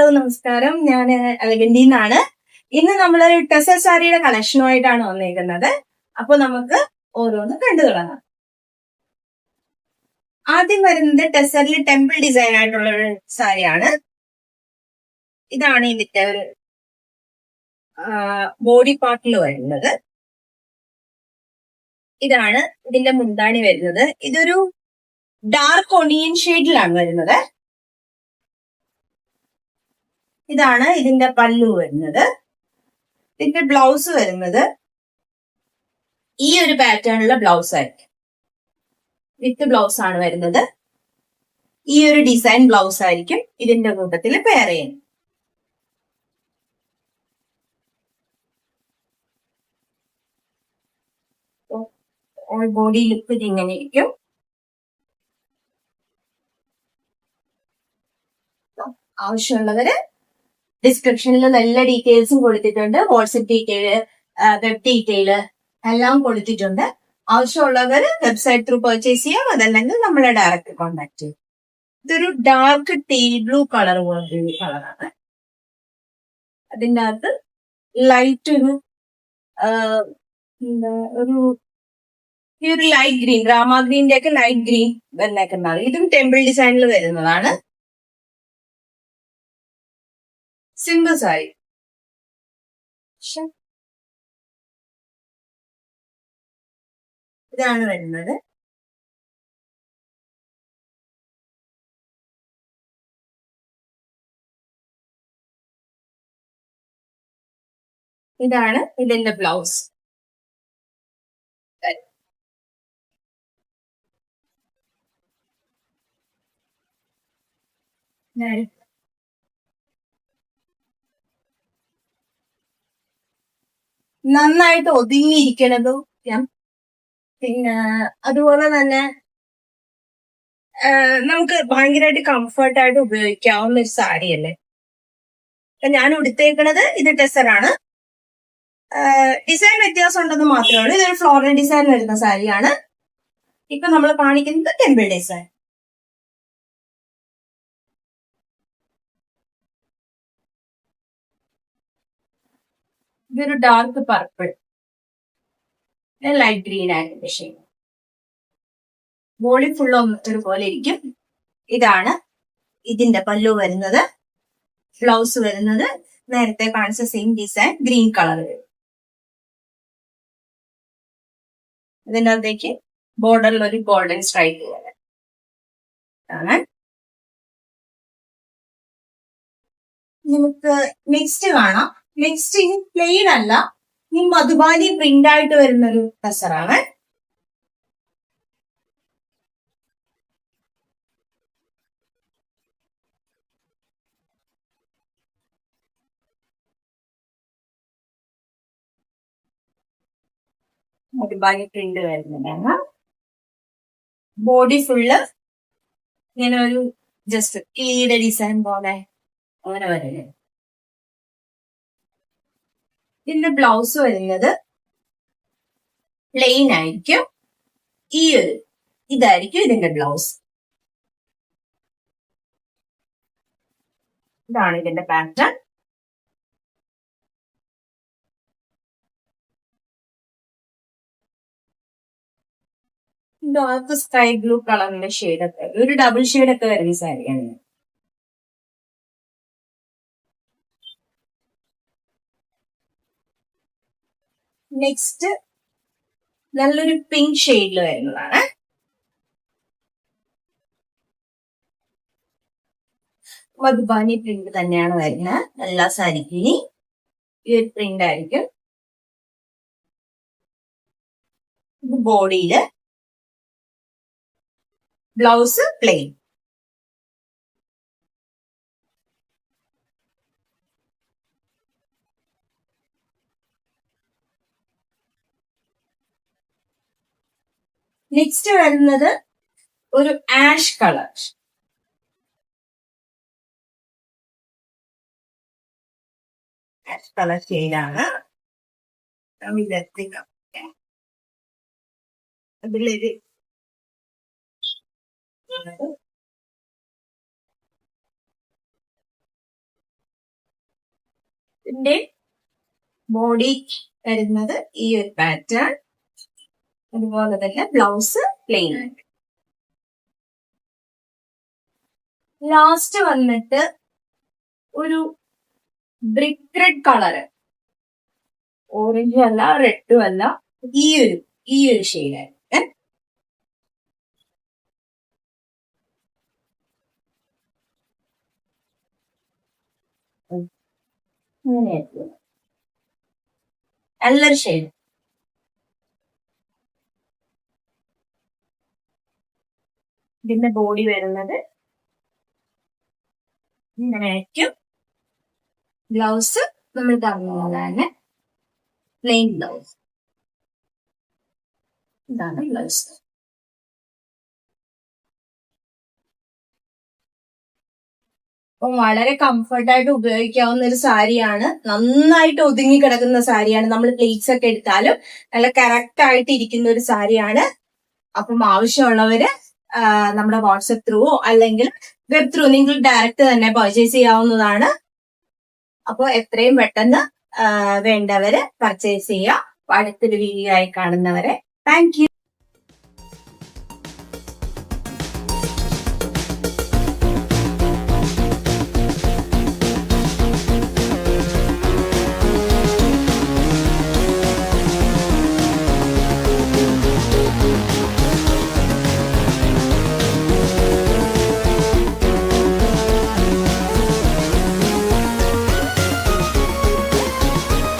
നമസ്കാരം. ഞാൻ അലഗന്റിൽ നിന്നാണ് ഇന്ന് നമ്മൾ ടെസൽ സാരിയുടെ കളക്ഷനുമായിട്ടാണ് വന്നേക്കുന്നത്. അപ്പൊ നമുക്ക് ഓരോന്ന് കണ്ടു തുടങ്ങാം. ആദ്യം വരുന്നത് ടെസലിൽ ടെമ്പിൾ ഡിസൈൻ ആയിട്ടുള്ള ഒരു സാരിയാണ്. ഇതാണ് ഇതിന്റെ ഒരു ബോഡി പാർട്ടിൽ വരുന്നത്. ഇതാണ് ഇതിന്റെ മുന്താണി വരുന്നത്. ഇതൊരു ഡാർക്ക് ഒണിയൻ ഷെയ്ഡിലാണ് വരുന്നത്. ഇതാണ് ഇതിന്റെ പല്ലു വരുന്നത്. ഇതിന്റെ ബ്ലൗസ് വരുന്നത് ഈ ഒരു പാറ്റേണിലുള്ള ബ്ലൗസ് ആയിരിക്കും. വിത്ത് ബ്ലൗസ് ആണ് വരുന്നത്. ഈ ഒരു ഡിസൈൻ ബ്ലൗസ് ആയിരിക്കും ഇതിന്റെ കൂട്ടത്തിൽ പെയർ ചെയ്യുന്നത്. ബോഡി ലുക്ക് ഇതിങ്ങനെ ഇരിക്കും. ആവശ്യമുള്ളവര് ഡിസ്ക്രിപ്ഷനിൽ നല്ല ഡീറ്റെയിൽസും കൊടുത്തിട്ടുണ്ട്. വാട്സപ്പ് ഡീറ്റെയിൽ വെബ് ഡീറ്റെയിൽ എല്ലാം കൊടുത്തിട്ടുണ്ട്. ആവശ്യമുള്ളവർ വെബ്സൈറ്റ് ത്രൂ പർച്ചേസ് ചെയ്യാം. അതല്ലെങ്കിൽ നമ്മളെ ഡയറക്റ്റ് കോൺടാക്ട് ചെയ്യും. ഇതൊരു ഡാർക്ക് ടീ ബ്ലൂ കളർ പോലൊരു കളറാണ് അതിന്റെ അകത്ത് ലൈറ്റ് ഒരു ഒരു ഈ ഒരു ലൈറ്റ് ഗ്രീൻ രാമ ഗ്രീന്റെ ഒക്കെ ലൈറ്റ് ഗ്രീൻ വന്നേക്കുന്നതാണ്. ഇതും ടെമ്പിൾ ഡിസൈനിൽ വരുന്നതാണ്. സിമ്പിൾ സാരി ഇതാണ് വരുന്നത്. ഇതാണ് ഇതിന്റെ ബ്ലൗസ്. നന്നായിട്ട് ഒതുങ്ങിയിരിക്കണതും ഞാൻ പിന്നെ അതുപോലെ തന്നെ നമുക്ക് ഭയങ്കരമായിട്ട് കംഫർട്ടായിട്ട് ഉപയോഗിക്കാവുന്ന ഒരു സാരിയല്ലേ ഞാൻ ഉടുത്തേക്കണത് ഇത് ടെസറാണ് ഡിസൈൻ വ്യത്യാസം ഉണ്ടെന്ന് മാത്രമേ ഉള്ളൂ. ഇതൊരു ഫ്ലോറൽ ഡിസൈൻ വരുന്ന സാരിയാണ്. ഇപ്പൊ നമ്മൾ കാണിക്കുന്നത് ടെമ്പിൾ ഡിസൈൻ ഇതൊരു ഡാർക്ക് പർപ്പിൾ ലൈറ്റ് ഗ്രീൻ ആയിരുന്നു ഷെയ്ഡ് ബോളി ഫുൾ ഒരുപോലെ ഇരിക്കും. ഇതാണ് ഇതിന്റെ പല്ലു വരുന്നത്. ബ്ലൗസ് വരുന്നത്. നേരത്തെ കാണിച്ച സെയിം ഡിസൈൻ ഗ്രീൻ കളർ വരും ഇതിനകത്തേക്ക് ബോർഡറിൽ ഒരു ഗോൾഡൻ സ്ട്രൈക്ക് വരാം നമുക്ക് നെക്സ്റ്റ് കാണാം. നെക്സ്റ്റ് ഇത് പ്ലെയിൻ അല്ല ഈ മധുബാലി പ്രിന്റ് ആയിട്ട് വരുന്ന ഒരു ടസറാണ് മധുബാലി പ്രിന്റ് വരുന്നതാണ്. ബോഡി ഫുള്ള് ഇങ്ങനെ ഒരു ജസ്റ്റ് കീയുടെ ഡിസൈൻ പോലെ അങ്ങനെ വരുന്നത് ഇതിന്റെ ബ്ലൗസ് വരുന്നത് പ്ലെയിൻ ആയിരിക്കും. ഈ ഒരു ഇതായിരിക്കും ഇതിന്റെ ബ്ലൗസ് ഇതാണ് ഇതിന്റെ പാറ്റേൺ ഡാർക്ക് സ്കൈ ബ്ലൂ കളറിന്റെ ഷെയ്ഡ് ഒക്കെ. ഒരു ഡബിൾ ഷെയ്ഡ് ഒക്കെ വരുന്ന സാരിയാണ് നെക്സ്റ്റ് നല്ലൊരു പിങ്ക് ഷെയ്ഡിൽ വരുന്നതാണ്. മധുബാനി പ്രിന്റ് തന്നെയാണ് വരുന്നത്. നല്ല സാരിക്കിനി ഈ ഒരു പ്രിന്റ് ആയിരിക്കും. ബോഡിയിൽ ബ്ലൗസ് പ്ലെയിൻ നെക്സ്റ്റ് വരുന്നത് ഒരു ആഷ് കളർ ആഷ് കളർ ഷെയ്ഡാണ് ഇതെത്തിക്കാം അതിലൊരു ഇതിന്റെ ബോഡി വരുന്നത് ഈ ഒരു പാറ്റേൺ അതുപോലെ തന്നെ ബ്ലൗസ് പ്ലെയിൻ ആയിട്ട് ലാസ്റ്റ് വന്നിട്ട് ഒരു ബ്രിക്ക് റെഡ് കളറ് ഓറഞ്ചും അല്ല റെഡും അല്ല ഈ ഒരു ഈ ഒരു ഷെയ്ഡാണ് അങ്ങനെയായിരുന്നു നല്ലൊരു ഷെയ്ഡ് ഇതിന്റെ ബോഡി വരുന്നത് ഇങ്ങനെയായിരിക്കും. ബ്ലൗസ് നമ്മൾ പോകാന് പ്ലെയിൻ ബ്ലൗസ് ഇതാണ് ബ്ലൗസ് അപ്പം വളരെ കംഫർട്ടായിട്ട് ഉപയോഗിക്കാവുന്ന ഒരു സാരിയാണ്. നന്നായിട്ട് ഒതുങ്ങി കിടക്കുന്ന സാരിയാണ്. നമ്മൾ പ്ലേറ്റ്സ് ഒക്കെ എടുത്താലും നല്ല കറക്റ്റ് ആയിട്ട് ഇരിക്കുന്ന ഒരു സാരിയാണ്. അപ്പം ആവശ്യമുള്ളവര് നമ്മുടെ വാട്സപ്പ് ത്രൂവോ അല്ലെങ്കിൽ വെബ് ത്രൂ നിങ്ങൾ ഡയറക്റ്റ് തന്നെ പർച്ചേസ് ചെയ്യാവുന്നതാണ്. അപ്പോൾ എത്രയും പെട്ടെന്ന് വേണ്ടവര് പർച്ചേസ് ചെയ്യുക. അടുത്തൊരു വീഡിയോ ആയി കാണുന്നവരെ. താങ്ക്